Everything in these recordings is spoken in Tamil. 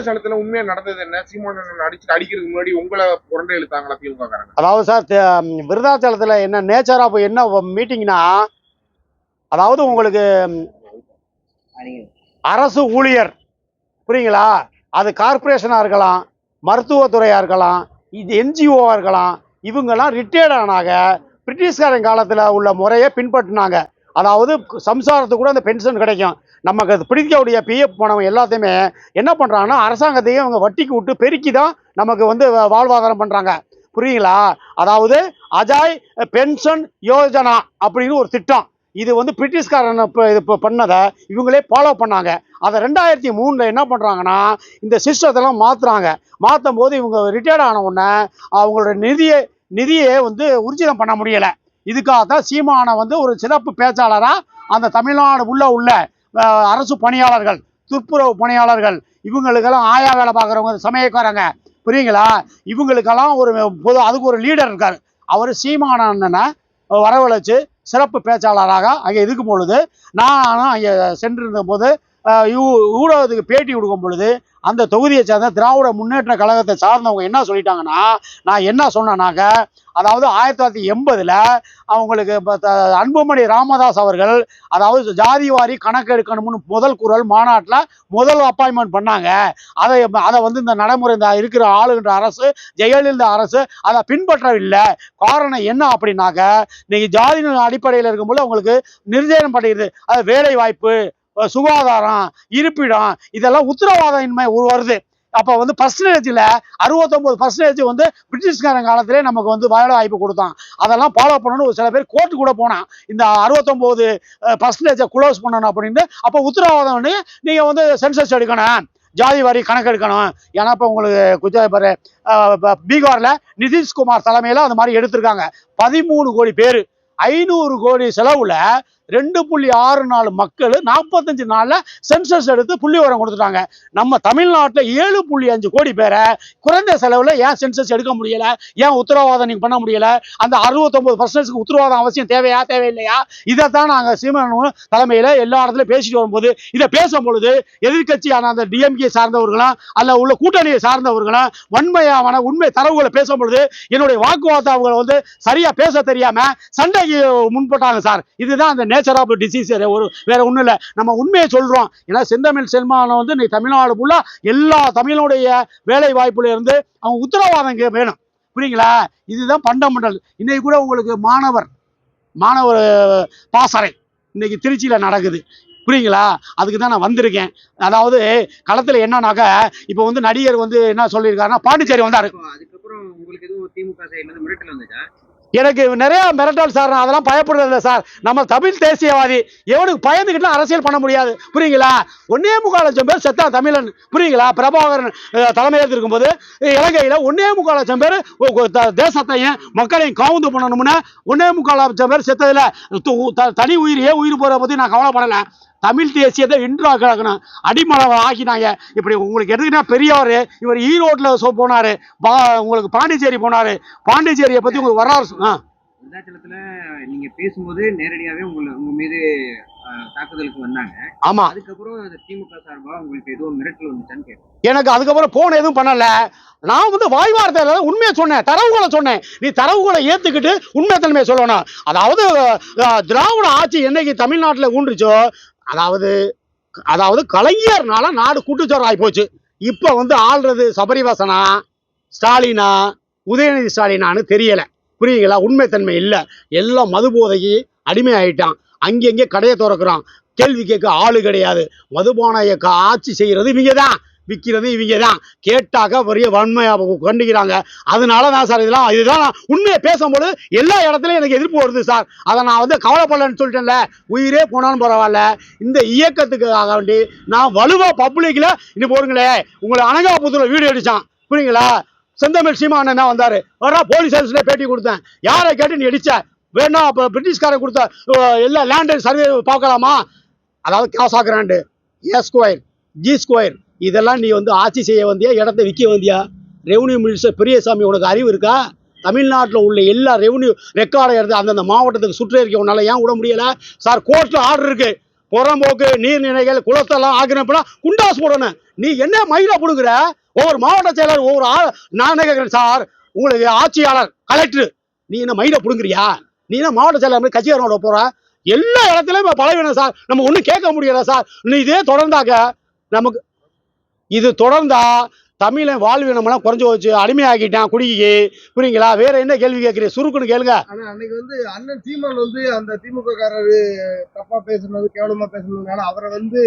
விருதாச்சலத்துல உண்மையா நடந்தது என்ன? சீமானன் அடிச்சு அடிக்கிறதுக்கு முன்னாடி உங்களை புரண்டை இழுத்தாங்களா திமுக அதாவது சார் விருதாச்சலத்துல என்ன நேச்சர் ஆஃப் என்ன மீட்டிங்னா அதாவது உங்களுக்கு அரசு ஊழியர் புரியுங்களா? அது கார்பரேஷனாக இருக்கலாம் மருத்துவத்துறையாக இருக்கலாம் இது என்ஜிஓவாக இருக்கலாம் இவங்கெல்லாம் ரிட்டையர்ட் ஆனாங்க. பிரிட்டிஷ்காரன் காலத்தில் உள்ள முறையை பின்பற்றினாங்க. அதாவது சம்சாரத்துக்கு கூட அந்த பென்ஷன் கிடைக்கும். நமக்கு அது பிடிக்கக்கூடிய பிஎஃப் பணம் எல்லாத்தையுமே என்ன பண்ணுறாங்கன்னா அரசாங்கத்தையும் அவங்க வட்டிக்கு விட்டு பெருக்கி தான் நமக்கு வந்து வாழ்வாதாரம் பண்ணுறாங்க புரியுங்களா அதாவது அஜாய் பென்ஷன் யோஜனா அப்படின்னு ஒரு திட்டம். இது வந்து பிரிட்டிஷ்காரன் இப்போ இது இப்போ பண்ணதை இவங்களே ஃபாலோ பண்ணாங்க. அதை ரெண்டாயிரத்தி மூணில் என்ன பண்ணுறாங்கன்னா இந்த சிஸ்டத்தெல்லாம் மாற்றுறாங்க மாற்றும் போது இவங்க ரிட்டையர்ட் ஆன உடனே அவங்களோட நிதியை நிதியை வந்து ஊர்ஜிதம் பண்ண முடியலை. இதுக்காக தான் சீமானை வந்து ஒரு சிறப்பு பேச்சாளராக அந்த தமிழ்நாடு உள்ள உள்ள அரசு பணியாளர்கள் துப்புரவு பணியாளர்கள் இவங்களுக்கெல்லாம் ஆயா வேலை பார்க்குறவங்க சமயக்காரங்க. புரியுங்களா? இவங்களுக்கெல்லாம் ஒரு பொது அதுக்கு ஒரு லீடர் இருக்கார். அவர் சீமான அண்ணனை வரவழைச்சு சிறப்பு பேச்சாளராக அங்கே இருக்கும் பொழுது நானும் அங்கே சென்றிருந்த போது ஊடகத்துக்கு பேட்டி கொடுக்கும் பொழுது அந்த தொகுதியை சேர்ந்த திராவிட முன்னேற்ற கழகத்தை சார்ந்தவங்க என்ன சொல்லிட்டாங்கன்னா நான் என்ன சொன்னேனாக்க அதாவது ஆயிரத்தி தொள்ளாயிரத்தி எண்பதில் அவங்களுக்கு அன்புமணி ராமதாஸ் அவர்கள் அதாவது ஜாதி வாரி கணக்கெடுக்கணும்னு முதல் குரல் மாநாட்டில் முதல் அப்பாயின்மெண்ட் பண்ணாங்க. அதை அதை வந்து இந்த நடைமுறை இந்த இருக்கிற ஆளுகின்ற அரசு ஜெயலலிதா அரசு அதை பின்பற்றவில்லை. காரணம் என்ன அப்படின்னாக்க நீங்கள் ஜாதி அடிப்படையில் இருக்கும்போது அவங்களுக்கு நிர்ணயம் பண்ணிடுது. அது வேலை வாய்ப்பு சுகாதாரம் இருப்பிடம் இதெல்லாம் உத்தரவாதம் இன்மை வருது. அப்போ வந்து பர்சன்டேஜில் அறுபத்தொம்போது பர்சன்டேஜ் வந்து பிரிட்டிஷ்காரன் காலத்திலே நமக்கு வந்து வேலை வாய்ப்பு கொடுத்தான். அதெல்லாம் ஃபாலோ பண்ணணும்னு ஒரு சில பேர் கோர்ட்டு கூட போனான். இந்த அறுபத்தொம்போது பர்சன்டேஜை க்ளோஸ் பண்ணணும் அப்படின்னு அப்போ உத்தரவாதம் வந்து நீங்கள் வந்து சென்சஸ் எடுக்கணும். ஜாதி வாரி கணக்கெடுக்கணும் ஏன்னா இப்போ உங்களுக்கு குஜராத் பாரு பீகாரில் நிதிஷ்குமார் தலைமையில் அந்த மாதிரி எடுத்திருக்காங்க. பதிமூணு கோடி பேர். ஐநூறு கோடி செலவில் ரெண்டு புள்ளி ஆறு நாலு மக்கள் நாற்பத்தஞ்சு நாளில் சென்சஸ் எடுத்து புள்ளி உரம் கொடுத்துட்டாங்க. நம்ம தமிழ்நாட்டில் ஏழு புள்ளி அஞ்சு கோடி பேரை குறைந்த செலவில் ஏன் சென்சஸ் எடுக்க முடியல? ஏன் உத்தரவாதம் நீங்கள் பண்ண முடியல? அந்த அறுபத்தொம்பது பர்சன்டேஜ்க்கு உத்தரவாதம் அவசியம் தேவையா தேவையில்லையா? இதைத்தான் நாங்கள் சீமானும் தலைமையில் எல்லா இடத்துலையும் பேசிட்டு வரும்போது இதை பேசும் பொழுது எதிர்க்கட்சியான அந்த டிஎம்கே சார்ந்தவர்களும் அல்ல உள்ள கூட்டணியை சார்ந்தவர்களும் வன்மையான உண்மை தரவுகளை பேசும் பொழுது என்னுடைய வாக்குவாதம் அவங்க வந்து சரியாக பேச தெரியாமல் சண்டைக்கு முன்பட்டாங்க சார். இதுதான் அந்த நேச்சர் ஆஃப் டிசீஸ் ஒரு வேற ஒன்றும் இல்லை. நம்ம உண்மையை சொல்றோம். ஏன்னா செந்தமிழ் செல்மானம் வந்து இன்னைக்கு தமிழ்நாடு ஃபுல்லாக எல்லா தமிழனுடைய வேலை வாய்ப்புல இருந்து அவங்க உத்தரவாதம் வேணும். புரியுங்களா? இதுதான் பண்டமண்டல் இன்னைக்கு கூட உங்களுக்கு மாணவர் மாணவர் பாசறை இன்னைக்கு திருச்சியில் நடக்குது. புரியுங்களா? அதுக்கு தான் நான் வந்திருக்கேன். அதாவது களத்தில் என்னன்னாக்கா இப்போ வந்து நடிகர் வந்து என்ன சொல்லியிருக்காருன்னா பாண்டிச்சேரி வந்தார். அதுக்கப்புறம் உங்களுக்கு எதுவும் திமுக மிரட்டல் வந்துச்சா? எனக்கு நிறைய மிரட்டல் சார் நான் அதெல்லாம் பயப்படுறது இல்லை சார் நம்ம தமிழ் தேசியவாதி எவனுக்கு பயந்துக்கிட்டு அரசியல் பண்ண முடியாது. புரியுங்களா? ஒன்னே முக்கால் லட்சம் பேர் செத்தா தமிழன். புரியுங்களா? பிரபாகரன் தலைமையாக இருக்கும்போது இலங்கையில் ஒன்னே முக்கால் லட்சம் பேர் த- தேசத்தையும் மக்களையும் காவுந்து பண்ணணும்னு ஒன்னே முக்கால் லட்சம் பேர் செத்ததில் தனி உயிரையே உயிர் போகிற பற்றி நான் கவலைப்படலை. தமிழ் தேசியத்தை இன்றா கிடக்கணும் அடிமலை ஆக்கினாங்க இப்படி உங்களுக்கு எடுத்துக்கிட்டா பெரியவர் இவர் ஈரோட்டில் சொ போனார் பா உங்களுக்கு பாண்டிச்சேரி போனார். பாண்டிச்சேரியை பற்றி உங்களுக்கு வரலாறு ஆ. விருதாச்சலத்துல நீங்க பேசும்போது நேரடியாவே உங்களை உங்க மீது தாக்குதலுக்கு வந்தாங்க. ஆமாம் அதுக்கப்புறம் அந்த திமுக சார்பா உங்களுக்கு எதுவும் மிரட்டல் வந்துச்சான்னு கேட்டேன். எனக்கு அதுக்கப்புறம் போன் எதுவும் பண்ணல. நான் வந்து வாய் வார்த்தையில உண்மையை சொன்னேன் தரவுகளை சொன்னேன். நீ தரவுகளை ஏத்துக்கிட்டு உண்மை தன்மையை சொல்லணும். அதாவது திராவிட ஆட்சி என்னைக்கு தமிழ்நாட்டில் ஊன்றுச்சோ அதாவது அதாவது கலைஞர்னால நாடு கூட்டுச்சோர் ஆகி போச்சு. இப்போ வந்து ஆள்றது சபரிவாசனா ஸ்டாலினா உதயநிதி ஸ்டாலினான்னு தெரியலை. புரியுங்களா உண்மைத்தன்மை இல்லை. எல்லாம் மது போதைக்கு அடிமை அங்கே அங்கங்கே கடையை திறக்கிறான். கேள்வி கேட்க ஆளு கிடையாது. மதுபானையை ஆட்சி செய்கிறது இவங்க தான் விற்கிறது இவங்க தான் கேட்டாக்க பெரிய வன்மையாக கண்டிக்கிறாங்க. அதனால தான் சார் இதெல்லாம் இதுதான் உண்மையை பேசும்போது எல்லா இடத்துலையும் எனக்கு எதிர்ப்பு வருது சார். அதை நான் வந்து கவலைப்படலன்னு சொல்லிட்டேன்ல. உயிரே போனாலும் பரவாயில்ல. இந்த இயக்கத்துக்காக வேண்டி நான் வலுவாக பப்ளிக்கில் இன்னும் போடுங்களே உங்களை அனகாபுத்தூரில் வீடியோ அடித்தான் புரியுங்களா? செந்தமிழ் சீமான் என்ன வந்தார். வரா போலீஸ் ஆஃபீஸில் பேட்டி கொடுத்தேன். யாரை கேட்டு நீ அடித்த வேணா அப்போ பிரிட்டிஷ்காரன் கொடுத்த எல்லா லேண்டு சர்வே பார்க்கலாமா? அதாவது காசாக்குறாண்டு கிராண்டு ஏ ஸ்கொயர் ஜி ஸ்கொயர் இதெல்லாம் நீ வந்து ஆட்சி செய்ய வந்தியா இடத்த விற்க வந்தியா? ரெவன்யூ மினிஸ்டர் பெரியசாமி உனக்கு அறிவு இருக்கா? தமிழ்நாட்டில் உள்ள எல்லா ரெவன்யூ ரெக்கார்டை எடுத்து அந்தந்த மாவட்டத்துக்கு சுற்றறிக்கை உன்னால ஏன் விட முடியலை? சார் கோர்ட்டில் ஆர்டர் இருக்குது புறம்போக்கு நீர்நிலைகள் குளத்தெல்லாம் ஆக்கிரமிப்புனா குண்டாஸ் போடணும். நீ என்ன மயில கொடுக்குற ஒவ்வொரு மாவட்ட செயலர் ஒவ்வொரு ஆ- நான் கேட்குறேன் சார்? உங்களுக்கு ஆட்சியாளர் கலெக்டர் நீ என்ன மயில பிடுங்குறியா? நீ என்ன மாவட்ட செயலாளர் மாதிரி கட்சிக்காரனோட எல்லா இடத்துலையும் இப்ப பலவீனம் சார். நம்ம ஒன்றும் கேட்க முடியல சார். நீ இதே தொடர்ந்தாக்க நமக்கு இது தொடர்ந்தா தமிழன் வாழ்வினமெல்லாம் குறைஞ்சு போச்சு அடிமையாக்கிட்டான் குடிக்கு. புரியுங்களா? வேற என்ன கேள்வி கேட்குறீங்க சுருக்குன்னு கேளுங்க. அன்னைக்கு வந்து அண்ணன் சீமான் வந்து அந்த திமுக காரரு தப்பா பேசுனது கேவலமா பேசுனதுனால அவரை வந்து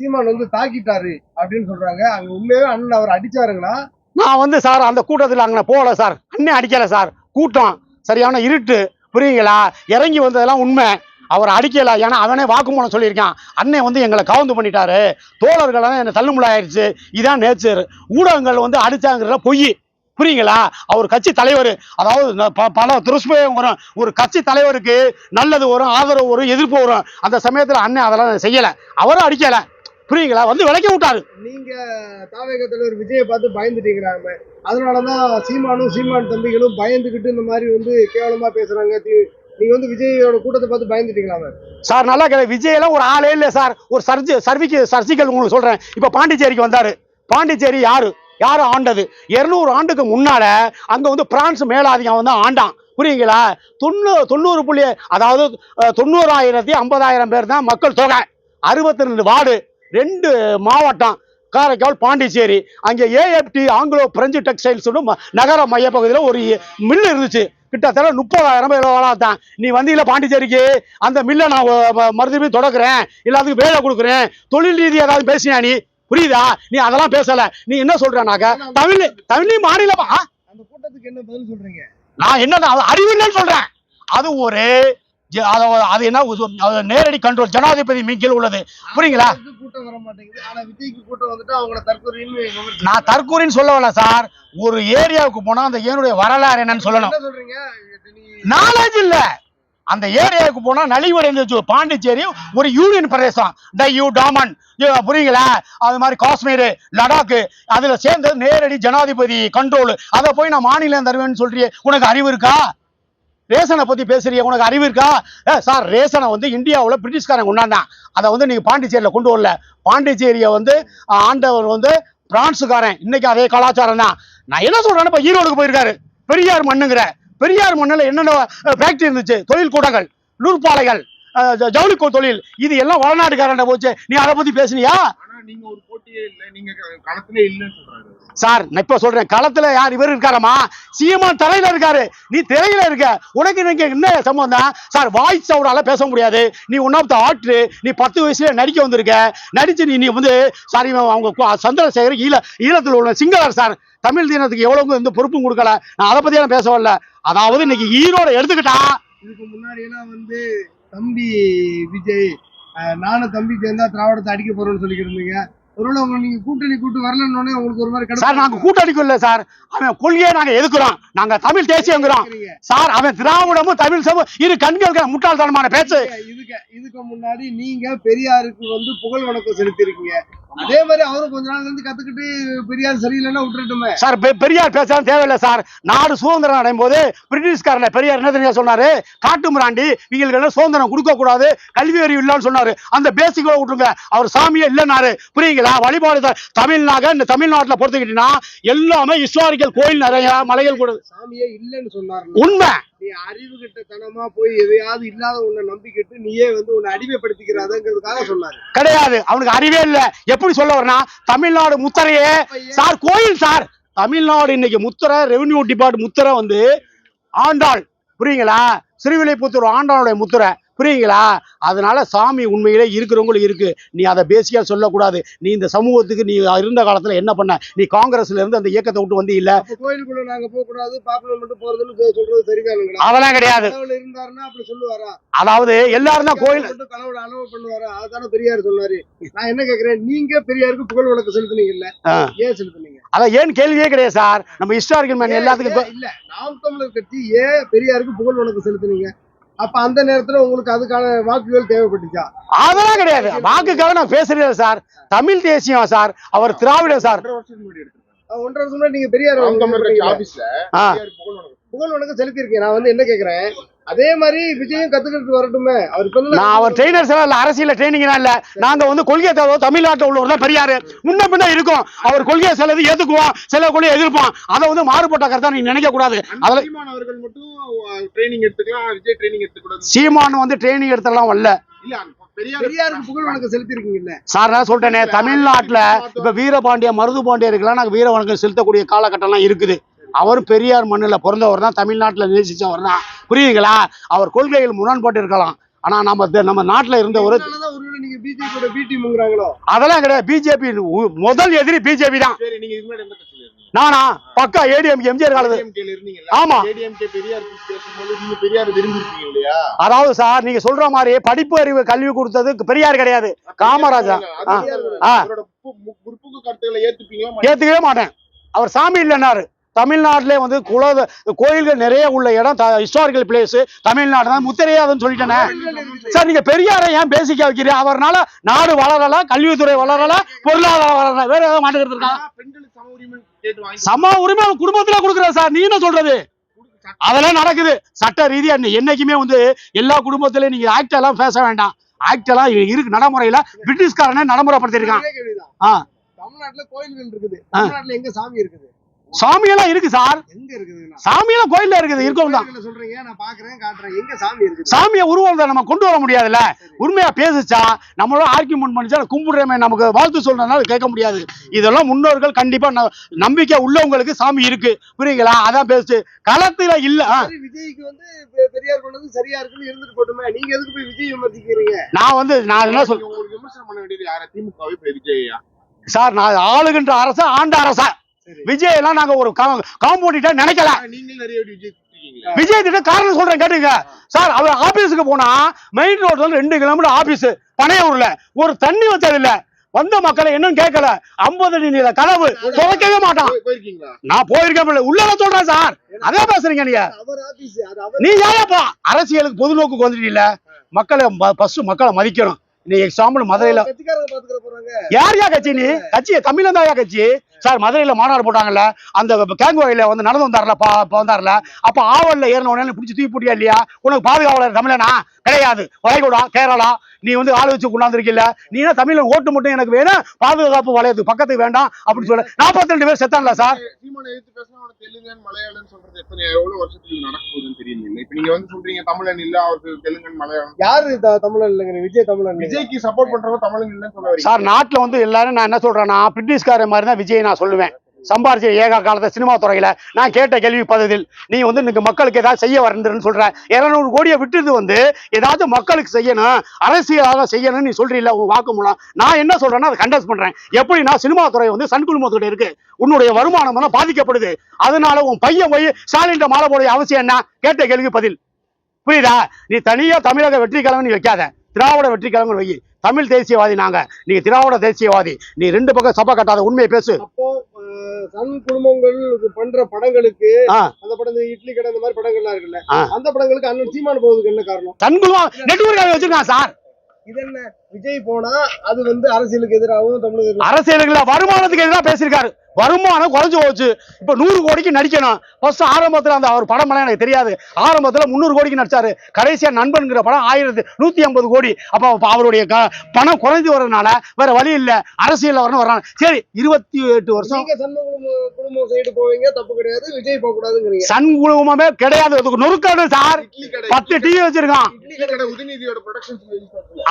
சீமான் வந்து தாக்கிட்டாரு அப்படின்னு சொல்றாங்க. அங்க உண்மையாவே அண்ணன் அவர் அடிச்சாருங்களா நான் வந்து சார் அந்த கூட்டத்தில் அங்கே போகல சார். அண்ணன் அடிக்கல சார். கூட்டம் சரியான இருட்டு. புரியுங்களா? இறங்கி வந்ததெல்லாம் உண்மை. அவர் அடிக்கலை. ஏன்னா அவனே வாக்குமூலம் சொல்லியிருக்கான். அண்ணன் வந்து எங்களை கவுந்து பண்ணிட்டாரு. தோழர்களெல்லாம் என்னை தள்ளுமுள்ள ஆயிடுச்சு இதான் நேச்சர் ஊடகங்கள் வந்து அடிச்சாங்கிறத பொய். புரியுங்களா? அவர் கட்சி தலைவர் அதாவது பல துருஷ்பயம் வரும். ஒரு கட்சி தலைவருக்கு நல்லது வரும் ஆதரவு வரும் எதிர்ப்பு வரும். அந்த சமயத்தில் அண்ணன் அதெல்லாம் செய்யலை. அவரும் அடிக்கலை. புரியுங்களா? வந்து விளக்கி விட்டாரு. நீங்க தாவேக தலைவர் விஜயை பார்த்து பயந்துட்டீங்கிறாங்க அதனாலதான் சீமானும் சீமான் தம்பிகளும் பயந்துகிட்டு இந்த மாதிரி வந்து கேவலமா பேசுறாங்க. நீங்க வந்து விஜயோட கூட்டத்தை பார்த்து பயந்துட்டீங்களா சார் நல்லா கேளு. விஜயெல்லாம் ஒரு ஆளே இல்லை சார். ஒரு சர்ஜி சர்விக்கு சர்ஜிக்கல் உங்களுக்கு சொல்கிறேன் இப்போ பாண்டிச்சேரிக்கு வந்தார். பாண்டிச்சேரி யாரு? யார் ஆண்டது? இருநூறு ஆண்டுக்கு முன்னால அங்கே வந்து பிரான்ஸ் மேலாதிக்கம் வந்து ஆண்டான். புரியுங்களா? தொண்ணூ தொண்ணூறு புள்ளி அதாவது தொண்ணூறாயிரத்தி ஐம்பதாயிரம் பேர் தான் மக்கள் தொகை. அறுபத்தி ரெண்டு வார்டு ரெண்டு மாவட்டம் காரைக்கால் பாண்டிச்சேரி. அங்கே ஏஎஃப்டி ஆங்கிலோ பிரெஞ்சு டெக்ஸ்டைல்ஸ் நகர மையப்பகுதியில் ஒரு மில்லு இருந்துச்சு. கிட்டத்தட்ட முப்பதாயிரம் பேர் வளர்த்தான் நீ வந்தீங்களா பாண்டிச்சேரிக்கு அந்த மில்லை நான் மறுபடியும் தொடக்குறேன். எல்லாத்துக்கும் வேலை கொடுக்குறேன். தொழில் ரீதியாக ஏதாவது பேசினியா நீ புரியுதா? நீ அதெல்லாம் பேசல. நீ என்ன சொல்றனாக்க? தமிழ் தமிழ் மாநிலமா? அந்த கூட்டத்துக்கு என்ன பதில் சொல்றீங்க? நான் என்ன அறிவில்லைன்னு சொல்றேன். அது ஒரு அது- என்ன நேரடி கண்ட்ரோல் ஜனாதிபதி மீ கீழ் உள்ளது புரியுங்களா? நான் தற்கூரின்னு சொல்ல வரல சார். ஒரு ஏரியாவுக்கு போனா அந்த ஏனுடைய வரலாறு என்னன்னு சொல்லணும். நாலேஜ் இல்ல. அந்த ஏரியாவுக்கு போனா நலிவடைந்துச்சு பாண்டிச்சேரி ஒரு யூனியன் பிரதேசம். டையூ டாமன். இ- புரியுங்களா? அது மாதிரி காஷ்மீர் லடாக்கு அதுல சேர்ந்தது நேரடி ஜனாதிபதி கண்ட்ரோல் அதை போய் நான் மாநிலம் தருவேன்னு சொல்றியே. உனக்கு அறிவு இருக்கா? ரேஷனை பத்தி பேசுறீங்க உனக்கு அறிவு இருக்கா? சார் ரேஷனை வந்து இந்தியாவில் பிரிட்டிஷ்காரன் கொண்டாண்டான் அதை வந்து நீங்க பாண்டிச்சேரியில் கொண்டு வரல. பாண்டிச்சேரியை வந்து ஆண்டவர் வந்து பிரான்ஸுக்காரன் இன்னைக்கு அதே கலாச்சாரம் தான் நான் என்ன சொல்கிறேன்னா இப்ப ஈரோடுக்கு போயிருக்காரு. பெரியார் மண்ணுங்கிற. பெரியார் மண்ணில் என்னென்ன ஃபேக்டரி இருந்துச்சு? தொழில் கூடங்கள் நூற்பாலைகள் ஜவுளிக்கோ தொழில். இது எல்லாம் வளநாடுக்காரன் போச்சு. நீ அதை பத்தி பேசுனியா? நீங்க ஒரு போட்டியே இல்ல நீங்க களத்திலே இல்லன்னு சொல்றாரு சார் நான் இப்ப சொல்றேன் களத்துல யார் இவர் இருக்காரமா சீமான் தலையில இருக்காரு. நீ திரையில இருக்க. உனக்கு இன்னைக்கு என்ன சம்பந்தம்? சார் வாய்ஸ் சவுடால பேச முடியாது. நீ ஒன் ஆஃப் த ஆக்டர் நீ பத்து வயசுல நடிக்க வந்திருக்க. நடிச்சு நீ நீ வந்து சாரி அவங்க சந்திரசேகர் ஈழ ஈழத்தில் உள்ள சிங்களர் சார். தமிழ் தீனத்துக்கு எவ்வளவு வந்து பொறுப்பும் கொடுக்கல. நான் அதை பத்தி பேச வரல. அதாவது இன்னைக்கு ஈரோட எடுத்துக்கிட்டா இதுக்கு முன்னாடி எல்லாம் வந்து தம்பி விஜய் நானும் தம்பி சேர்ந்தா திராவிடத்தை அடிக்க போறோம்னு சொல்லிக்கிட்டு இருந்தீங்க ஒருவேளை உங்க நீங்க கூட்டணி கூட்டு வரலன்னு உங்களுக்கு ஒரு மாதிரி சார் நாங்க கூட்டணிக்கு இல்ல சார். அவன் கொள்கையை நாங்க எதுக்குறோம் நாங்க தமிழ் தேசியங்கிறோம். சார் அவன் திராவிடமும் தமிழ் சமூகம் இரு கண்கள் முட்டாள்தனமான பேச்சு. இதுக்கு இதுக்கு முன்னாடி நீங்க பெரியாருக்கு வந்து புகழ் வணக்கம் செலுத்திருக்கீங்க அதே மாதிரி அவரும் கொஞ்ச நாள்ல இருந்து கத்துக்கிட்டு பெரியார் சரியில்லைன்னா விட்டுட்டுமே சார் பெரியார் பேசலாம் தேவையில்லை சார். நாடு சுதந்திரம் அடையும் போது பிரிட்டிஷ்காரன பெரியார் என்ன தெரியுமா சொன்னாரு? காட்டு மிராண்டி இவங்களுக்கு சுதந்திரம் கொடுக்க கூடாது கல்வி அறிவு இல்லைன்னு சொன்னாரு. அந்த பேசிக்கோட விட்டுருங்க. அவர் சாமியே இல்லைன்னாரு. புரியுங்களா வழிபாடு தமிழ்நாக இந்த தமிழ்நாட்டுல பொறுத்துக்கிட்டீங்கன்னா எல்லாமே ஹிஸ்டாரிக்கல் கோயில் நிறைய மலைகள் கூட. சாமியே இல்லைன்னு சொன்னார் உண்மை. நீ அறிவு கிட்ட தனமா போய் எதையாவது இல்லாத உன்னை நம்பிக்கிட்டு நீயே வந்து உன்னை அடிமைப்படுத்திக்கிறாதங்கிறதுக்காக சொன்னாரு. கிடையாது. அவனுக்கு அறிவே இல்லை. எப்படி சொல்ல வரனா தமிழ்நாடு முத்திரையே. சார் கோயில் சார். தமிழ்நாடு இன்னைக்கு முத்திரை ரெவென்யூ டிபார்ட் முத்திரை வந்து ஆண்டாள். புரியுங்களா? சிறுவில்லைபுத்தூர் ஆண்டாளுடைய முத்திரை. புரியுங்களா அதனால சாமி உண்மையிலே இருக்கிறவங்களும் இருக்கு. நீ அதை பேசியா சொல்லக்கூடாது. நீ இந்த சமூகத்துக்கு நீ இருந்த காலத்துல என்ன பண்ண? நீ காங்கிரஸ்ல இருந்து அந்த இயக்கத்தை விட்டு வந்து இல்ல. கோயிலுக்குள்ள நாங்க போக கூடாது பாப்பனம் மட்டும் போறதுன்னு சொல்றது சரிதானுங்களா? அதெல்லாம் கிடையாது. இருந்தாருன்னா அப்படி சொல்லுவாரா? அதாவது எல்லாரும் தான் கோயில் கடவுள் அலோவ் பண்ணுவாரா? அதுதானே பெரியார் சொன்னாரு. நான் என்ன கேக்குறேன்? நீங்க பெரியாருக்கு புகழ் வழக்கு செலுத்துனீங்க இல்ல ஆ. ஏன் செலுத்துனீங்க? அதான் ஏன் கேள்வியே கிடையாது சார். நம்ம ஹிஸ்டாரிக்கல் மேன் எல்லாத்துக்கும் இல்ல நாம் தமிழர் கட்சி ஏன் பெரியாருக்கு புகழ் வழக்கு செலுத்துனீங்க? அப்ப அந்த நேரத்துல உங்களுக்கு அதுக்கான வாக்குகள் தேவைப்பட்டுச்சா? அதெல்லாம் கிடையாது. வாக்குக்காக நான் பேசுறேன் சார். தமிழ் தேசியம் சார். அவர் திராவிடம் சார். ஒன்றரை வருஷம் நீங்க பெரியார் ஆபீஸ்ல புகழ் வணக்கம். செலுத்திருக்கீங்க நான் வந்து என்ன கேக்குறேன்? அதே மாதிரி விஜயும் கத்துக்கிட்டு வரட்டுமே. அவர் இப்ப நான் அவர் ட்ரைனர்ஸ் எல்லாம் இல்ல அரசியல ட்ரைனிங் எல்லாம் இல்ல. நாங்க வந்து கொள்கை தவிர தமிழ்நாட்டில் உள்ளவர் தான் பெரியாரு. முன்ன பின்ன இருக்கும். அவர் கொள்கையை சிலது ஏத்துக்குவோம் சில கொள்கையை எதிர்ப்போம் அதை வந்து மாறுபட்ட கருத்தா நீங்க நினைக்க கூடாது. அதுல சீமான் அவர்கள் மட்டும் ட்ரைனிங் எடுத்துக்கலாம் விஜய் ட்ரைனிங் எடுத்துக்கூடாது சீமான் வந்து ட்ரைனிங் எடுத்துலாம் வரல இல்ல பெரியார் பெரியாருக்கு புகழ் வணக்கம் செலுத்திருக்கீங்கல்ல சார் நான் சொல்லிட்டேனே தமிழ்நாட்டுல இப்ப வீரபாண்டிய மருது பாண்டியருக்கெல்லாம் நாங்க வீர வணக்கம் செலுத்தக்கூடிய காலகட்டம்லாம் இருக்குது. அவர் பெரியார் மண்ணில் பிறந்தவர் தான் தமிழ்நாட்டில் நேசிச்சவர் தான் புரியுதுங்களா? அவர் கொள்கைகள் முரண்பட்டு இருக்கலாம் ஆனா நம்ம நம்ம நாட்டுல பி டீம்ங்கிறாங்களோ அதெல்லாம் கிடையாது. பிஜேபி முதல் எதிரி பிஜேபி தான். நானா? பக்கா ஏடிஎம் எம்ஜிஆர் காலத்து. ஆமா. அதாவது சார் நீங்க சொல்ற மாதிரி படிப்பு அறிவு கல்வி கொடுத்தது பெரியார் கிடையாது. காமராஜா ஏத்துக்கவே மாட்டேன். அவர் சாமி இல்லைன்னாரு. தமிழ்நாட்டிலே வந்து குல கோயில்கள் நிறைய உள்ள இடம் ஹிஸ்டாரிக்கல் பிளேஸ் தமிழ்நாடு தான். முத்திரையாதுன்னு சொல்லிட்டேனே. சார் நீங்க பெரியாரை ஏன் பேசிக்க வைக்கிறீங்க? அவர்னால நாடு வளரல கல்வித்துறை வளரல பொருளாதாரம் வளரல வேற ஏதாவது மாட்டுக்கிறது இருக்கா? சம உரிமை குடும்பத்துல கொடுக்குற சார். நீ என்ன சொல்றது? அதெல்லாம் நடக்குது. சட்ட ரீதியா என்னைக்குமே வந்து எல்லா குடும்பத்திலயும் நீங்க ஆக்ட் எல்லாம் பேச வேண்டாம். ஆக்ட் எல்லாம் இருக்கு நடைமுறையில. பிரிட்டிஷ்காரனே நடைமுறைப்படுத்திருக்கான். தமிழ்நாட்டுல கோயில்கள் இருக்குது. தமிழ்நாட்டுல எங்க சாமி இருக்குது? சாமி எல்லாம் இருக்கு சார். சாமி எல்லாம் கோயில்ல இருக்குது இருக்கும் தான். சாமியை உருவத்தை நம்ம கொண்டு வர முடியாதுல்ல. உண்மையா பேசுச்சா? நம்மளோட ஆர்கியூமெண்ட் பண்ணிச்சா கும்பிடுறமே நமக்கு வாழ்த்து சொல்றதுனால கேட்க முடியாது. இதெல்லாம் முன்னோர்கள் கண்டிப்பா நம்பிக்கை உள்ளவங்களுக்கு சாமி இருக்கு. புரியுங்களா அதான் பேசு களத்துல இல்ல விஜய்க்கு வந்து பெரியார் கொண்டது சரியா இருக்குன்னு இருந்துட்டு போட்டுமே. நீங்க எதுக்கு போய் விஜய் விமர்சிக்கிறீங்க? நான் வந்து நான் என்ன சொல் நீங்க உங்களுக்கு விமர்சனம் பண்ண வேண்டியது யார? திமுகவே இப்ப விஜயா சார் நான் ஆளுகின்ற அரசா ஆண்ட அரசா. விஜய் எல்லாம் நாங்க ஒரு காம்பவுண்டிட்டா நினைக்கல. விஜய் திட்ட காரணம் சொல்றேன் கேட்டுங்க. சார் அவர் ஆபீஸுக்கு போனா மெயின் ரோட்ல இருந்து ரெண்டு கிலோமீட்டர் ஆபீஸ் பனையூர்ல. ஒரு தண்ணி வச்சது இல்ல வந்த மக்களை என்னன்னு கேட்கல. ஐம்பது அடி நீள கதவு துவைக்கவே மாட்டான். நான் போயிருக்கேன். உள்ளத சொல்றேன் சார். அதே பேசுறீங்க நீங்க. நீ ஏன்ப்பா அரசியலுக்கு பொது நோக்குக்கு வந்துட்டீங்கல்ல. மக்களை ஃபர்ஸ்ட் மக்களை மதிக்கணும். நீ எக்ஸாம்பிள் மதுரையில யார் யா கட்சி நீ? கட்சி தமிழ்ல தான் கட்சி? சார் மதுரையில மாநாடு போட்டாங்கல்ல அந்த கேங்குவாயில வந்து நடந்து வந்தார்ல வந்தார்ல அப்ப ஆவல்ல ஏறின உடனே பிடிச்சி தூக்கி போட்டியா இல்லையா? உனக்கு பாதுகாவலர் தமிழனா? கிடையாது. வளைகுடா கேரளா நீ வந்து ஆள் வச்சு கொண்டாந்துருக்கில்ல. நீ என்ன தமிழ்ல ஓட்டு மட்டும் எனக்கு வேணும் பாதுகாப்பு வளையத்துக்கு பக்கத்துக்கு வேண்டாம் அப்படின்னு சொல்ல. நாற்பத்தி ரெண்டு பேர் செத்தான்ல சார்? தெலுங்கன் மலையாளம் சொல்றது எத்தனை எவ்வளவு வருஷத்துக்கு நடக்க போகுதுன்னு தெரியல இப்ப நீங்க வந்து சொல்றீங்க தமிழன் இல்ல அவருக்கு தெலுங்கன் மலையாளம். யாரு த- தமிழன் இல்லைங்க விஜய் தமிழன். விஜய்க்கு சப்போர்ட் பண்றவங்க தமிழன் இல்லைன்னு சொல்ல சார் நாட்டுல வந்து எல்லாரும் நான் என்ன சொல்றேன்னா பிரிட்டிஷ்கார மாதிரி தான் விஜய் நான் சொல்லுவேன். சம்பாரிச்ச ஏக காலத்தை சினிமா துறையில நான் கேட்ட கேள்வி பதில் நீ வந்து இன்னைக்கு மக்களுக்கு ஏதாவது செய்ய வரந்துன்னு சொல்ற. இருநூறு கோடியை விட்டுட்டு வந்து ஏதாவது மக்களுக்கு செய்யணும் அரசியலாக செய்யணும்னு நீ சொல்றீல்ல உன் வாக்குமூலம் நான் என்ன சொல்றேன்னா அதை கண்டஸ்ட் பண்றேன். எப்படின்னா சினிமா துறை வந்து சன் குழுமத்துக்கிட்ட இருக்கு உன்னுடைய வருமானம் எல்லாம் பாதிக்கப்படுது. அதனால உன் பையன் போய் ஸ்டாலின் மாலை போடைய அவசியம் என்ன? கேட்ட கேள்வி பதில் புரியுதா? நீ தனியா தமிழக வெற்றி கழகம் நீ வைக்காத. திராவிட வெற்றி கழகம் வை. தமிழ் தேசியவாதி நாங்க. நீ திராவிட தேசியவாதி. நீ ரெண்டு பக்கம் சபை கட்டாத உண்மையை பேசு. சன் குடும்பங்கள் பண்ற படங்களுக்கு. அந்த படம் இட்லி கடை இந்த மாதிரி படங்கள்லாம் இருக்குல்ல ஆ. அந்த படங்களுக்கு அண்ணன் சீமான் போவதுக்கு என்ன காரணம்? தன்குழுவம் நெட்வொர்க் வச்சிருக்கான் சார். இது என்ன? விஜய் போனா அது வந்து அரசியலுக்கு எதிராகவும் தமிழுக்கு எதிராகவும் அரசியலுக்குல வருமானத்துக்கு எதிராக பேசியிருக்காரு. வருமானம் குறைஞ்சு போச்சு. இப்ப நூறு கோடிக்கு நடிக்கணும். ஃபர்ஸ்ட் ஆரம்பத்துல அந்த அவர் படம் எனக்கு தெரியாது. ஆரம்பத்துல முந்நூறு கோடிக்கு நடிச்சாரு. கடைசியா நண்பன்கிற படம் ஆயிரத்தி நூத்தி ஐம்பது கோடி. அப்ப அவருடைய பணம் குறைஞ்சு வர்றதுனால வேற வழி இல்ல. அரசியல்ல வரணும் வர்றாங்க சரி இருபத்தி எட்டு வருஷம் குடும்பம் சைடு போவீங்க தப்பு கிடையாது. விஜய் போக கூடாதுங்கிறீங்க. சன் குழுமமே கிடையாது. அதுக்கு நொறுக்காடு சார். பத்து டிவி வச்சிருக்கான்.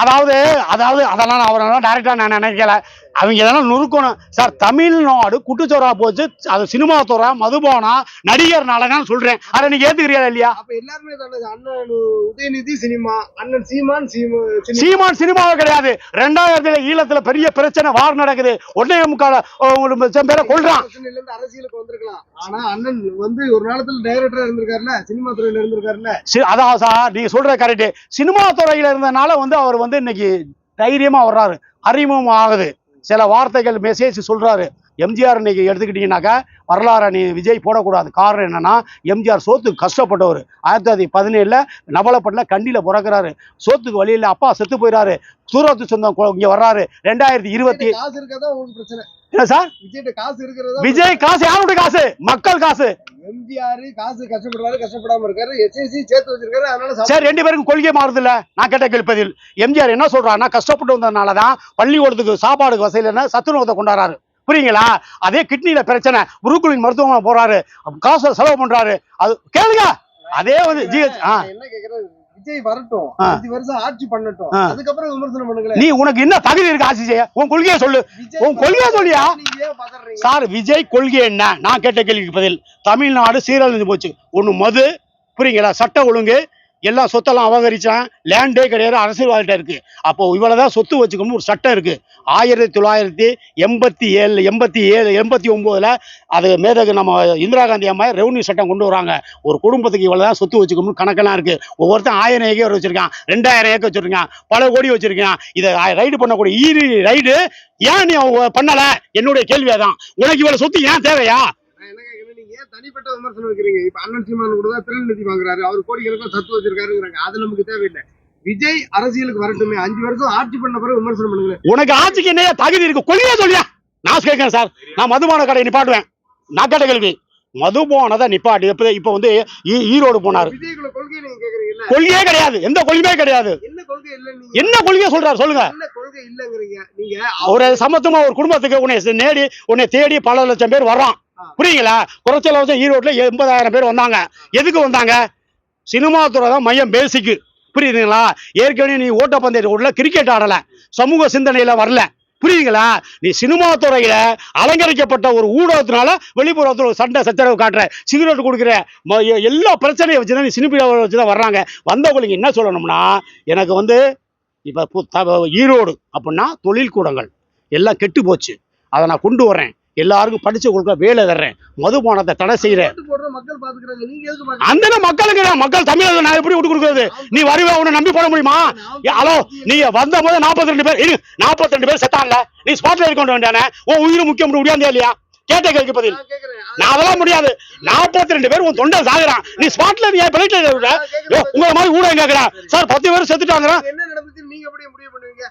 அதாவது அதாவது அதெல்லாம் நான் அவரெல்லாம் டேரக்டா நான் நினைக்கல. அவங்க இதெல்லாம் நுறுக்கணும். சார் தமிழ்நாடு குட்டுச்சோரா போச்சு. அது சினிமா துறை மதுபானம் நடிகர் நாளகான்னு சொல்றேன். அதை நீங்க ஏத்துக்கிறீங்களா இல்லையா? அப்ப எல்லாருமே அண்ணன் உதயநிதி சினிமா அண்ணன் சீமான் சீமான் சினிமாவே கிடையாது. ரெண்டாயிரத்துல ஈழத்துல பெரிய பிரச்சனை வார் நடக்குது. ஒன்னே முக்கால ஒரு லட்சம் பேரை கொள்றான் அரசியலுக்கு வந்திருக்கலாம். ஆனா அண்ணன் வந்து ஒரு காலத்துல டைரக்டரா இருந்திருக்காருல்ல சினிமா துறையில இருந்திருக்காருல்ல. அதான் சார் நீங்க சொல்ற கரெக்ட் சினிமா துறையில இருந்தனால வந்து அவர் வந்து இன்னைக்கு தைரியமா வர்றாரு. அறிமுகம் ஆகுது. சில வார்த்தைகள் மெசேஜ் சொல்றாரு. எம்ஜிஆர் இன்னைக்கு எடுத்துக்கிட்டிங்கனாக்கா வரலாறு நீ விஜய் போடக்கூடாது. காரணம் என்னன்னா எம்ஜிஆர் சோத்துக்கு கஷ்டப்பட்டவர். ஆயிரத்தி தொள்ளாயிரத்தி பதினேழுல நவலப்பட்டில் கண்டியில பிறக்கிறாரு சோத்துக்கு வழியில் அப்பா செத்து போயிறாரு. சூரத்து சொந்தம் இங்கே இங்க வர்றாரு. ரெண்டாயிரத்தி இருபத்தி என்ன சார் விஜய்ட்ட காசு இருக்கிறதா? விஜய் காசு யாருடைய காசு? மக்கள் காசு. எம்ஜிஆர் காசு கஷ்டப்படுறாரு கஷ்டப்படாம இருக்காரு. எஸ்எஸ்சி சேர்த்து வச்சிருக்காரு அதனால சாப்பிட- சரி ரெண்டு பேருக்கும் கொள்கை மாறுது இல்ல நான் கேட்ட கேள்விப்பதில். எம்ஜிஆர் என்ன சொல்றாருன்னா கஷ்டப்பட்டு வந்ததுனால தான் பள்ளிக்கூடத்துக்கு சாப்பாடுக்கு வசதியில் சத்துணவத்தை கொண்டாடுறாரு. புரியுங்களா? அதே கிட்னில பிரச்சனை உருக்குளின் மருத்துவமனை போறாரு. காசை செலவு பண்றாரு. அது கேளுங்க. அதே வந்து ஜிஹெச் என்ன கேக்குறேன் விஜய் வரட்டும். அஞ்சு வருஷம் ஆட்சி பண்ணட்டும். அதுக்கப்புறம் விமர்சனம் பண்ணுங்களேன். நீ உனக்கு என்ன தகுதி இருக்கு ஆட்சி செய்ய உன் கொள்கையை சொல்லு. உன் கொள்கையை சொல்லியா? சார் விஜய் கொள்கை என்ன? நான் கேட்ட கேள்விக்கு பதில். தமிழ்நாடு சீரழிஞ்சு போச்சு. ஒன்று மது புரியுங்களா? சட்ட ஒழுங்கு எல்லாம் சொத்தெல்லாம் அபகரிச்சான். லேண்டே கிடையாது அரசியல்வாதிட்ட இருக்கு. அப்போ இவ்வளவுதான் சொத்து வச்சுக்கணும் ஒரு சட்டம் இருக்கு. ஆயிரத்தி தொள்ளாயிரத்தி எண்பத்தி ஏழு எண்பத்தி ஏழு எண்பத்தி ஒம்போதில் அது மேதகு நம்ம இந்திரா காந்தி அம்மா ரெவன்யூ சட்டம் கொண்டு வராங்க. ஒரு குடும்பத்துக்கு இவ்வளவுதான் சொத்து வச்சுக்கணும்னு கணக்கெல்லாம் இருக்கு. ஒவ்வொருத்தன் ஆயிரம் ஏக்கர் வச்சிருக்கான் ரெண்டாயிரம் ஏக்கர் வச்சிருக்கான் பல கோடி வச்சிருக்கான். இதை ரைடு பண்ணக்கூடிய ஈரி ரைடு ஏன் நீ அவ- பண்ணல? என்னுடைய கேள்வியாக தான் உனக்கு இவ்வளவு சொத்து ஏன் தேவையா நான் என்ன கேக்குறேன் நீங்க ஏன் தனிப்பட்ட விமர்சனம் வைக்கிறீங்க. இப்ப அண்ணன் சீமான் கூட தான் திருநெல்வேலி வாங்குறாரு. அவர் கோடிக்கணக்கில் சத்து வச்சிருக்காருங்கிறாங்க அது நமக்கு தேவையில்லை. விஜய் அரசியலுக்கு வரட்டுமே. அஞ்சு வருஷம் ஆட்சி பண்ண பிறகு விமர்சனம் பண்ணுங்களேன் உனக்கு ஆட்சிக்கு என்னையா தகுதி இருக்கு? கொள்கையா சொல்லியா? நான் கேட்கிறேன் சார். நான் மதுபான கடை நிப்பாட்டுவேன். நான் கேட்ட கேள்வி. மதுபானதை நிப்பாட்டு. இப்ப இப்ப வந்து ஈரோடு போனாரு. கொள்கையே கிடையாது. எந்த கொள்கையே கிடையாது. என்ன என்ன கொள்கையை சொல்றாரு சொல்லுங்க. என்ன ஒரு சமத்துவமா ஒரு குடும்பத்துக்கு உன்னை நேடி உன்னை தேடி பல லட்சம் பேர் வர்றான். புரியுங்களா குறைச்சல வருஷம் ஈரோட்ல எண்பதாயிரம் பேர் வந்தாங்க. எதுக்கு வந்தாங்க? சினிமா துறை தான் மையம் பேசிக்கு புரியுதுங்களா? ஏற்கனவே நீ ஓட்டப்பந்தயத்து உள்ள கிரிக்கெட் ஆடல. சமூக சிந்தனையில வரல. புரியுதுங்களா? நீ சினிமா துறையில அலங்கரிக்கப்பட்ட ஒரு ஊடகத்தினால வெளிப்புறத்துல ஒரு சண்டை சச்சரவு காட்டுற சிகரெட் கொடுக்குற ம- எல்லா பிரச்சனையும் வச்சுதான் நீ சினிமா வச்சுதான் வர்றாங்க. வந்தவங்களுக்கு என்ன சொல்லணும்னா எனக்கு வந்து இப்போ ஈரோடு அப்படின்னா தொழில் கூடங்கள். எல்லாம் கெட்டு போச்சு. அதை நான் கொண்டு வரேன் எல்லாருக்கும் படிச்சு கொடுக்க வேலை தர்றேன். மதுபானத்தை தடை செய்யறேன்? அந்த மக்களுக்கு நான் மக்கள் தமிழக நான் எப்படி விட்டு கொடுக்குறது? நீ வருவே உன்னை நம்பி போட முடியுமா? ஹலோ நீ வந்த போது நாற்பத்தி ரெண்டு பேர் நாற்பத்தி ரெண்டு பேர் செத்தான்ல நீ ஸ்பாட்ல இருக்க வேண்டியானே உன் உயிர் முக்கியம் முடியாது இல்லையா? கேட்ட கேள்வி பதில். நான் அதெல்லாம் முடியாது. நாற்பத்தி ரெண்டு பேர் உன் தொண்டை சாகுறான். நீ ஸ்பாட்ல நீ பிளைட்ல. உங்களை மாதிரி ஊடகம் கேட்கறான் சார் பத்து பேர் செத்துட்டாங்கிறான்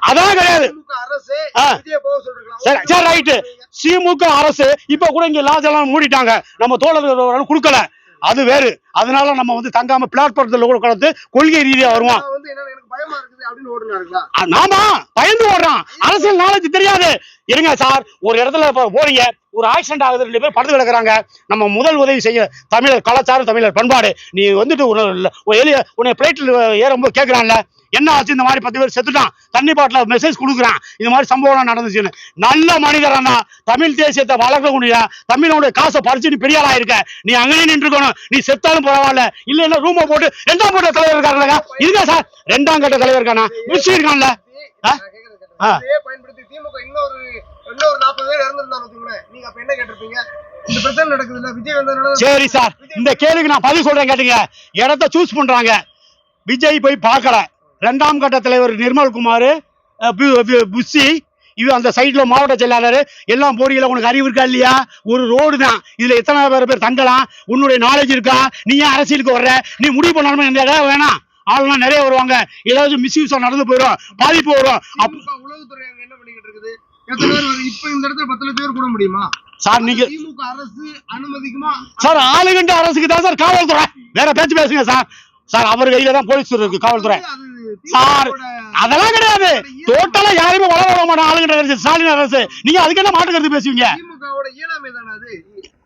அதான் கிடையாது. திமுக அரசு ஆ. விஜய போக சொல்றீங்களா சரி சரி ரைட்டு. திமுக அரசு இப்ப கூட இங்க லாட்ஜ் எல்லாம் மூடிட்டாங்க. நம்ம தோழர்கள் கொடுக்கல. அது வேறு. அதனால நம்ம வந்து தங்காம பிளாட்பாரத்தில் கூட கலந்து கொள்கை ரீதியா வருவோம். நாமா பயந்து ஓடுறான் அரசியல் நாலேஜ் தெரியாது. இருங்க சார் ஒரு இடத்துல போறீங்க. ஒரு ஆக்சிடென்ட் ஆகுது ரெண்டு பேர் படுத்து கிடக்குறாங்க. நம்ம முதல் உதவி செய்ய தமிழர் கலாச்சாரம் தமிழர் பண்பாடு. நீ வந்துட்டு ஒரு ஒரு எளிய உன்னை பிளைட்ல ஏறும்போது கேட்கறான்ல என்ன ஆச்சு? இந்த மாதிரி பத்து பேர் செத்துட்டான். தண்ணி பாட்டில் மெசேஜ் கொடுக்குறான். இது மாதிரி சம்பவம் நடந்துச்சுன்னு. நல்ல மனிதரானா தமிழ் தேசியத்தை வளர்க்கக்கூடிய தமிழோட காசை பறிச்சு நீ பெரிய ஆளா இருக்க. நீ அங்கேயே நின்றுக்கணும். நீ செத்தாலும் பரவாயில்ல. இல்ல இல்ல ரூமை போட்டு ரெண்டாம் கட்ட தலைவர் இருக்காருலங்க இருங்க சார். ரெண்டாம் கட்ட தலைவர் இருக்கானா? மிஸ் இருக்கான்ல. பயன்படுத்தி திமுக இன்னொரு இன்னொரு நாற்பது பேர் இறந்திருந்தான்னு வச்சுக்கோங்களேன். நீங்க அப்ப என்ன கேட்டிருப்பீங்க? இந்த சரி சார். இந்த கேள்விக்கு நான் பதில் சொல்றேன் கேட்டுங்க. இடத்த சூஸ் பண்றாங்க. விஜய் போய் பார்க்கல. ரெண்டாம் கட்ட தலைவர் நிர்மல்குமார் புஷி இது அந்த சைட்ல மாவட்ட செயலாளர் எல்லாம் போறீங்களா உனக்கு அறிவு இருக்கா இல்லையா? ஒரு ரோடு தான். இதுல எத்தனை பேர் பேர் தங்கலாம்? உன்னுடைய நாலேஜ் இருக்கா? நீ ஏன் அரசியலுக்கு வர்ற? நீ முடிவு பண்ணாலும் இந்த இடம் வேணாம். ஆளுலாம் நிறைய வருவாங்க. ஏதாவது மிஸ்யூஸா நடந்து போயிடும் பாதிப்பு வரும். அப்ப திமுக உளவுத்துறை என்ன பண்ணிக்கிட்டு இருக்குது? எத்தனை பேர்? இப்ப இந்த இடத்துல பத்து பேர் கூட முடியுமா? சார் நீங்க திமுக அரசு அனுமதிக்குமா? சார் ஆளுகின்ற அரசுக்கு தான் சார் காவல்துறை. வேற பேச்சு பேசுங்க சார். சார் அவர் கையில தான் போலீஸ் இருக்கு காவல்துறை. சார், அதெல்லாம் கிடையாது. டோட்டலா யாருமே மாட்டாங்க ஆளுகின்ற அரசு ஸ்டாலின் அரசு நீங்க அதுக்கு என்ன மாட்டு கருத்து பேசுவீங்க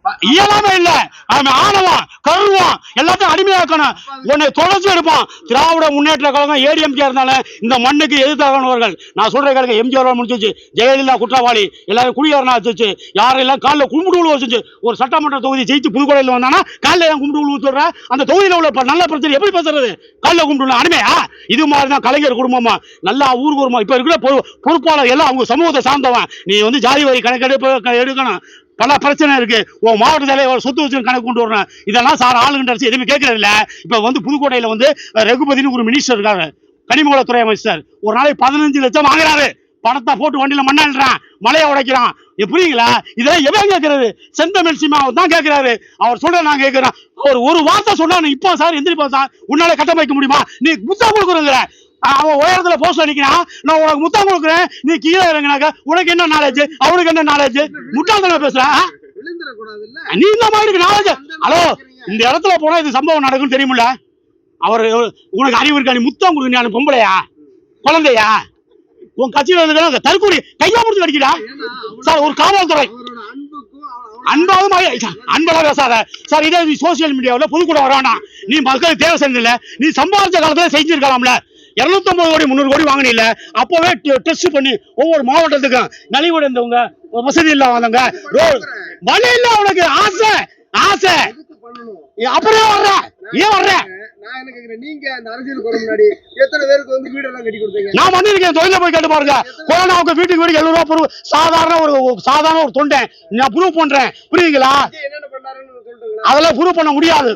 இயலாமை இயலாம இல்ல. அவன் ஆணவம் கருவம் எல்லாத்தையும் அடிமையாக்கணும். உன்னை தொடர்ச்சி எடுப்பான். திராவிட முன்னேற்ற கழகம் ஏடிஎம்கே இருந்தாலும் இந்த மண்ணுக்கு எதிர்த்தானவர்கள் நான் சொல்ற கேளுங்க எம்ஜிஆர் முடிஞ்சிச்சு. ஜெயலலிதா குற்றவாளி. எல்லாரும் குடியாரனா வச்சுச்சு. யாரெல்லாம் காலில் கும்பிட்டு வச்சுச்சு. ஒரு சட்டமன்ற தொகுதி ஜெயிச்சு புதுக்கோடையில் வந்தானா காலில் ஏன் கும்பிட்டு விழு அந்த தொகுதியில் உள்ள நல்ல பிரச்சனை எப்படி பேசுறது? காலில் கும்பிடுல அனுமையா இது மாதிரி தான் கலைஞர் குடும்பமா? நல்லா ஊருக்கு வருமா இப்ப இருக்கிற பொறுப்பாளர் எல்லாம் அவங்க சமூகத்தை சார்ந்தவன். நீ வந்து ஜாதி வரி கணக்கெடுப்பு எடுக்கணும். பல பிரச்சனை இருக்கு. உன் மாவட்ட தலைவர் சொத்து வச்சு கணக்கு கொண்டு வரணும். இதெல்லாம் சார் ஆளுங்கிட்ட அரசு எதுவுமே கேட்கறதில்ல. இப்போ இப்ப வந்து புதுக்கோட்டையில வந்து ரகுபதினு ஒரு மினிஸ்டர் இருக்காரு. கனிமவளத்துறை அமைச்சர். ஒரு நாளைக்கு பதினஞ்சு லட்சம் வாங்குறாரு. பணத்தை போட்டு வண்டியில மண்ணாடுறான் மலையை உடைக்கிறான். புரியுங்களா இதெல்லாம் எவன் கேட்கறது? செந்தமிழ் சீமாவை தான் கேட்கிறாரு. அவர் சொல்ற நான் கேட்கிறேன். அவர் ஒரு வார்த்தை சொன்னா இப்போ சார் எந்திரிப்பா சார். உன்னால கட்டமைக்க முடியுமா? நீ புத்தா கொடுக்குறதுல அவன் உயரத்துல போஸ்ட் அடிக்கிறான் நான் உனக்கு முத்தம் கொடுக்குறேன். நீ கீழே இறங்கினாக்க உனக்கு என்ன நாலேஜ் அவனுக்கு என்ன நாலேஜ் முட்டாள்தனமா பேசுற? ஆ? விழுந்துடக்கூடாது இல்ல நீ இந்த மாதிரி நாலேஜ் ஹலோ இந்த இடத்துல போனா இது சம்பவம் நடக்கும் தெரியுமில்ல? அவர் உனக்கு அறிவு இருக்கா? நீ முத்தம் கொடுங்க நீ பொம்பளையா? குழந்தையா? உன் கட்சியில இருக்கிற தற்கூரி கையா முடிச்சு அடிக்கிறா சார் ஒரு காவல்துறை. அன்பாவது அன்பெல்லாம் பேசாத. சார் இதே நீ சோசியல் மீடியாவில் பொதுக்கூட வர வேண்டாம் நீ மக்களுக்கு தேவை செஞ்சதில்ல நீ சம்பாதிச்ச காலத்துல செஞ்சிருக்கலாம்ல. இரநூத்தம்பது கோடி முந்நூறு கோடி வாங்கினில்ல அப்பவே டெஸ்ட் பண்ணி ஒவ்வொரு மாவட்டத்துக்கும் நலிவடைந்தவங்க வசதி இல்லாதவங்க ரோடு வழி இல்ல உனக்கு ஆசை ஆசை. அப்புறம் வர்ற? ஏன் வர்ற? நான் என்ன கேக்குறேன்? நீங்க அந்த அரசியலுக்கு வர முன்னாடி எத்தனை பேருக்கு வந்து வீடு எல்லாம் கட்டி கொடுத்தீங்க? நான் வந்திருக்கேன் தொழில போய் கேட்டு பாருங்க. கொரோனாவுக்கு வீட்டுக்கு வீடு எழுநூறு ரூபா சாதாரண ஒரு சாதாரண ஒரு தொண்டை. நான் ப்ரூவ் பண்றேன். சொல்லிட்டுங்களா? அதெல்லாம் ப்ரூவ் பண்ண முடியாது.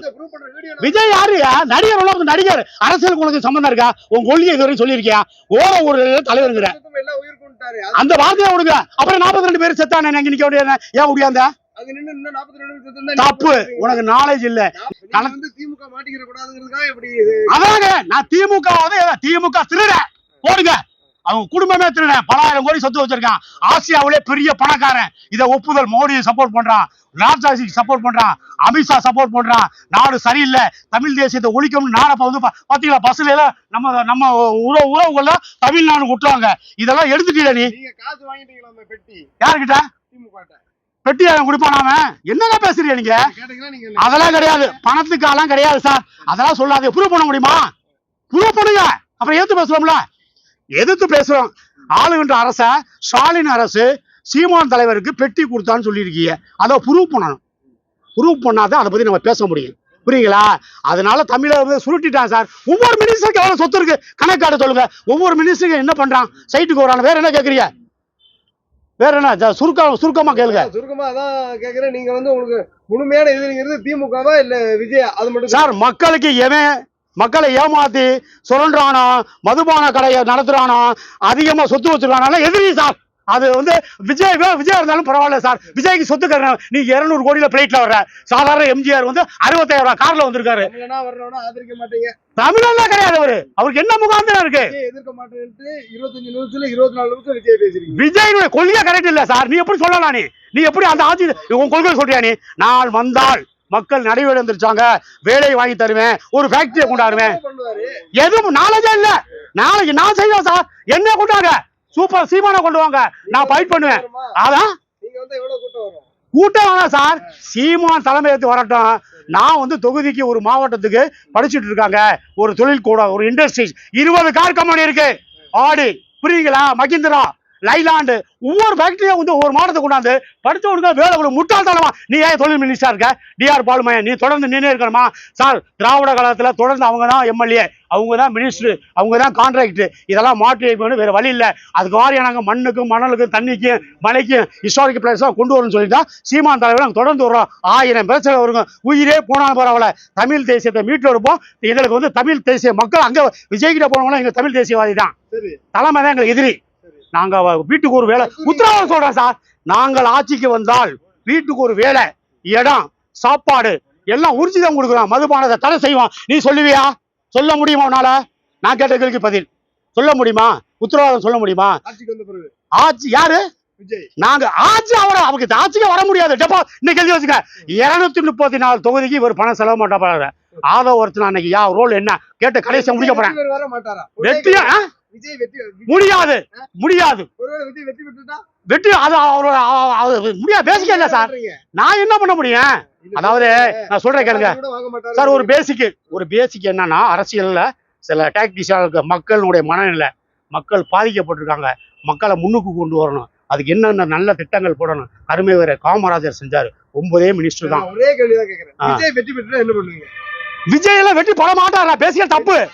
விஜய் யாருயா நடிகர் உலகத்து நடிகர். அரசியலுக்கு உனக்கு சம்பந்தம் இருக்கா? உன் கொள்கை இதுவரையும் சொல்லியிருக்கியா? ஓர ஒரு தலைவருங்கிற. அந்த வார்த்தையை விடுங்க. அப்புறம் நாற்பத்தி ரெண்டு பேர் செத்தானே? நிக்க வேண்டிய ஏன் முடியாத தப்பு. உனக்கு நாலேஜ் இல்ல. திமுக மாட்டிக்கிற கூடாதுங்கிறதுக்காக இப்படி இது. அதாங்க நான் திமுக திருட. போடுங்க. அவங்க குடும்பமே திருட. பலாயிரம் கோடி சொத்து வச்சிருக்கான். ஆசியாவிலே பெரிய பணக்காரன். இதை ஒப்புதல் மோடியை சப்போர்ட் பண்றான். ராஜாஜிக்கு சப்போர்ட் பண்றான். அமித்ஷா சப்போர்ட் பண்றான். நாடு சரியில்லை. தமிழ் தேசியத்தை ஒழிக்கணும் நாடை வந்து பாத்தீங்களா? பஸ்ல எல்லாம் நம்ம நம்ம உறவு உறவுகள்ல தமிழ்நாடு விட்டுறாங்க இதெல்லாம் எடுத்துட்டீங்க நீ? காசு வாங்கிட்டீங்களா பெட்டி? யாருக்கிட்ட? திமுக ட்ட. பெட்டி கொடுப்பான் அவன் என்னங்க பேசுறீங்க நீங்க? அதெல்லாம் கிடையாது. பணத்துக்காலாம் கிடையாது சார் அதெல்லாம் சொல்லாது ப்ரூவ் பண்ண முடியுமா? ப்ரூவ் பண்ணுங்க. அப்புறம் எதிர்த்து பேசுறோம்ல? எதிர்த்து பேசுறோம்? ஆளுகின்ற அரச ஸ்டாலின் அரசு சீமான் தலைவருக்கு பெட்டி கொடுத்தான்னு சொல்லியிருக்கீங்க. அதை ப்ரூவ் பண்ணணும். ப்ரூவ் பண்ணாதான் அதை பத்தி நம்ம பேச முடியும். புரியுங்களா? அதனால தமிழை வந்து சுருட்டிட்டான் சார் ஒவ்வொரு மினிஸ்டருக்கு எவ்வளவு சொத்து இருக்கு? கணக்காட சொல்லுங்க. ஒவ்வொரு மினிஸ்டருக்கு என்ன பண்றான்? சைட்டுக்கு வரான. வேற என்ன கேட்குறீங்க வேற என்ன? சுருக்கம் சுருக்கமா கேளுங்க. சுருக்கமா அதான் கேக்குறேன். நீங்க வந்து உங்களுக்கு முழுமையான எதிரிங்கிறது திமுகவா இல்ல விஜய்? அது மட்டும் சார் மக்களுக்கு எவன் மக்களை ஏமாத்தி சுரண்டானோ மதுபான கடையை நடத்துறானோ அதிகமா சொத்து வச்சிருக்கானோ எதிரி சார். அது வந்து விஜய் விஜய் இருந்தாலும் பரவாயில்ல சார். விஜய்க்கு சொத்து கட்டணும் நீங்க இருநூறு கோடியில பிளைட்ல வர்ற சாதாரண எம்ஜிஆர் வந்து அறுபத்தாயிரம் ரூபாய் கார்ல வந்திருக்காரு. ஆதரிக்க மாட்டீங்க. தமிழெல்லாம் கிடையாது அவரு. அவருக்கு என்ன முகாந்திரம் இருக்கு? எதிர்க்க மாட்டேன்ட்டு இருபத்தஞ்சு நிமிஷத்துல இருபத்தி நாலு நிமிஷம் விஜய் பேசுறீங்க. விஜயினுடைய கொள்கை கரெக்ட் இல்ல சார். நீ எப்படி சொல்லலாம் நீ? நீ எப்படி அந்த ஆட்சி உன் கொள்கை சொல்றியா நீ? நான் வந்தால் மக்கள் நடைபெறுந்திருச்சாங்க வேலை வாங்கி தருவேன் ஒரு ஃபேக்டரியை கொண்டாடுவேன். எதுவும் நாலேஜே இல்ல. நாளைக்கு நான் செய்வேன் சார். என்ன கொண்டாங்க சூப்பர் சீமானை கொண்டு வாங்க. நான் ஃபைட் பண்ணுவேன்? அதான் கூட்டம் வேணாம் சார். சீமான் தலைமையேற்று வரட்டும். நான் வந்து தொகுதிக்கு ஒரு மாவட்டத்துக்கு படிச்சுட்டு இருக்காங்க. ஒரு தொழில் கூட ஒரு இண்டஸ்ட்ரீஸ் இருபது கார் கம்பெனி இருக்கு. ஆடி புரியுங்களா மகிந்திரா லைலாண்டு ஒவ்வொரு ஃபேக்டரியும் வந்து ஒவ்வொரு மாவட்டத்தை கொண்டாந்து படித்தவனுக்கு வேலை கொடு முட்டாள்தனமா நீ ஏன் தொழில் மினிஸ்டர் இருக்க? டிஆர் பாலுமையன் நீ தொடர்ந்து நின்று இருக்கணுமா? சார் திராவிட காலத்தில் தொடர்ந்து அவங்க தான் எம்எல்ஏ அவங்க தான் மினிஸ்டர் அவங்க தான் கான்ட்ராக்ட் இதெல்லாம் மாற்றி வைக்கணும் வேற வழி இல்லை. அதுக்கு வாரியா நாங்கள் மண்ணுக்கும் மணலுக்கும் தண்ணிக்கும் மலைக்கும் ஹிஸ்டாரிக் பிளேஸாக கொண்டு வரணும்னு சொல்லிட்டு தான் சீமான் தலைவர் நாங்கள் தொடர்ந்து வர்றோம். ஆயிரம் பிரச்சனை வருங்க. உயிரே போனாலும் பரவாயில்ல. தமிழ் தேசியத்தை மீட்டு எடுப்போம் எங்களுக்கு வந்து தமிழ் தேசிய மக்கள் அங்கே விஜய்கிட்ட போனவங்களாம் எங்கள் தமிழ் தேசியவாதி தான். தலைமை தான் எங்களுக்கு எதிரி. நாங்க வ- வீட்டுக்கு ஒரு வேலை. உத்தரவாதம் சொல்றேன் சார். நாங்கள் ஆட்சிக்கு வந்தால் வீட்டுக்கு ஒரு வேலை இடம் சாப்பாடு எல்லாம் உறுதிதான் கொடுக்குறோம். மதுபானத்தை தடை செய்வோம். நீ சொல்லுவியா? சொல்ல முடியுமா உன்னால? நான் கேட்ட கேள்விக்கு பதில். சொல்ல முடியுமா? உத்தரவாதம் சொல்ல முடியுமா? ஆட்சி யாரு? நாங்க ஆட்சி அவர அவங்க ஆட்சிக்கு வர முடியாது. டெப்போ இன்னைக்கு எழுதி வச்சுக்க. இருநூத்தி முப்பத்தி நாலு தொகுதிக்கு இவர் பணம் செலவு மாட்டா பாரு ஆதோ ஒருத்தர் அன்னைக்கு யா ரோல் என்ன? கேட்டு கடைசியா முடிக்க போறேன். ஒரே வெற்றியா முடியாது. முடியாது. வெற்றி அது அவரோட அவ- அவ- முடியாது பேசிக்க இல்ல சார்? நான் என்ன பண்ண முடியும்? அதாவது நான் சொல்றேன் கேளுங்க. சார் ஒரு பேசிக் ஒரு பேசிக் என்னன்னா அரசியல்ல சில டாக்டிஸா இருக்க மக்களுடைய மனநிலை மக்கள் பாதிக்கப்பட்டிருக்காங்க. மக்களை முன்னுக்கு கொண்டு வரணும். அதுக்கு என்னென்ன நல்ல திட்டங்கள் போடணும்? அருமை வேற காமராஜர் செஞ்சாரு. ஒன்பதே மினிஸ்டர் தான். ஒரே கேள்விதான். விஜய் வெற்றி பெற்றுட்டா என்ன பண்ணுவீங்க? விஜய் எல்லாம் வெற்றி போட மாட்டாரா? பேசிய தப்பு.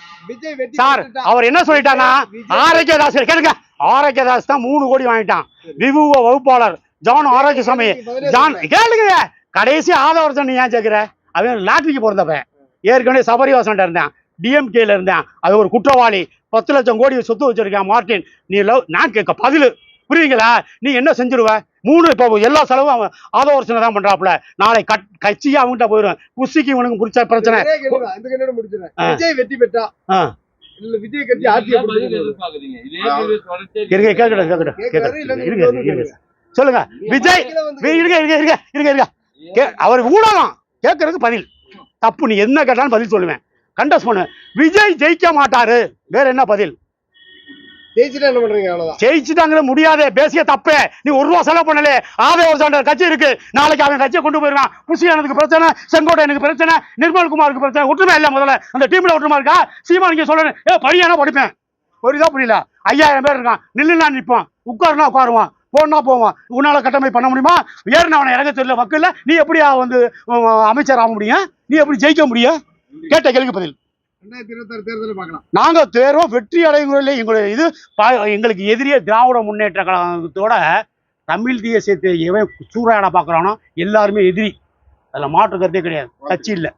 சார் அவர் என்ன சொல்லிட்டானா விஜய் ஆரோக்கியதாஸ் கேளுங்க. ஆரோக்கியதாஸ் தான் மூணு கோடி வாங்கிட்டான். விபுவ வகுப்பாளர். ஜான் ஆரோக்கியசாமி. பதினேழு ஜான். கேளுங்க கடைசி ஆதவர்சன் ஏன் கேட்குற அவன் லாட்ரிக்கு பிறந்தவன். ஏற்கனவே சபரிவாசன்ட்ட இருந்தேன். டிஎம்கேல இருந்தேன். அது ஒரு குற்றவாளி. பத்து லட்சம் கோடி சொத்து வச்சிருக்கேன் மார்ட்டின். நீ லவ் நான் கேட்க பதிலு. புரியுங்களா நீ என்ன செஞ்சிருவ? மூணு இப்போ எல்லா செலவும் அவன் ஆதவர்சனை தான் பண்றாப்புல. நாளை கட் கட்சியே அவன்கிட்ட போயிடும் குஸ்திக்கு இவனுக்கு பிடிச்ச பிரச்சனை. வெற்றி பெற்றா. இல்ல விஜய் கட்சி. இருங்க கேட்கட்டும் கேட்கட்டும் கேட்கட்டும் இருங்க. இருங்க சொல்லுங்க. விஜய் வந்து இருங்க இருங்க இருங்க இருங்க அவர் ஊடகம் கேட்கறதுக்கு பதில். தப்பு நீ என்ன கேட்டாலும் பதில் சொல்லுவேன். கண்டஸ்ட் பண்ணு. விஜய் ஜெயிக்க மாட்டாரு. வேற என்ன பதில்? ஜெயிச்சுட்டா என்ன முடியாதே பேசிய தப்பே. நீ ஒரு ரூபா செலவு பண்ணலே. ஆவே ஒரு சாண்டர் கட்சி இருக்கு. நாளைக்கு அவன் கட்சியை கொண்டு போயிருவான் புஷியானதுக்கு பிரச்சனை செங்கோட்டையனுக்கு பிரச்சனை நிர்மல்குமாருக்கு பிரச்சனை. ஒற்றுமை இல்லை முதல்ல. அந்த டீம்ல ஒற்றுமை இருக்கா? சீமா நீங்க சொல்லணும். ஏ பையனா படிப்பேன். புரியுதா புரியல? ஐயாயிரம் பேர் இருக்கான். நில்லுனா நிற்பான் உட்காருனா உட்காருவான். போனா போவான். உன்னால கட்டமை பண்ண முடியுமா? ஏறின அவனை இறங்க தெரியல வக்கில்ல. நீ எப்படி வந்து உம், அமைச்சர் ஆக முடியும்? நீ எப்படி ஜெயிக்க முடியும்? கேட்ட கேள்விக்கு பதில். நாங்க தேர்வோம் வெற்றி அடைகிறதில்லை எங்களுடைய இது எங்களுக்கு எதிரியே திராவிட முன்னேற்ற கழகத்தோட தமிழ் தேசியத்தை எவன் சூறையாட பார்க்குறானோ எல்லாருமே எதிரி. அதில் மாற்று கருத்தே கிடையாது. கட்சி இல்லை.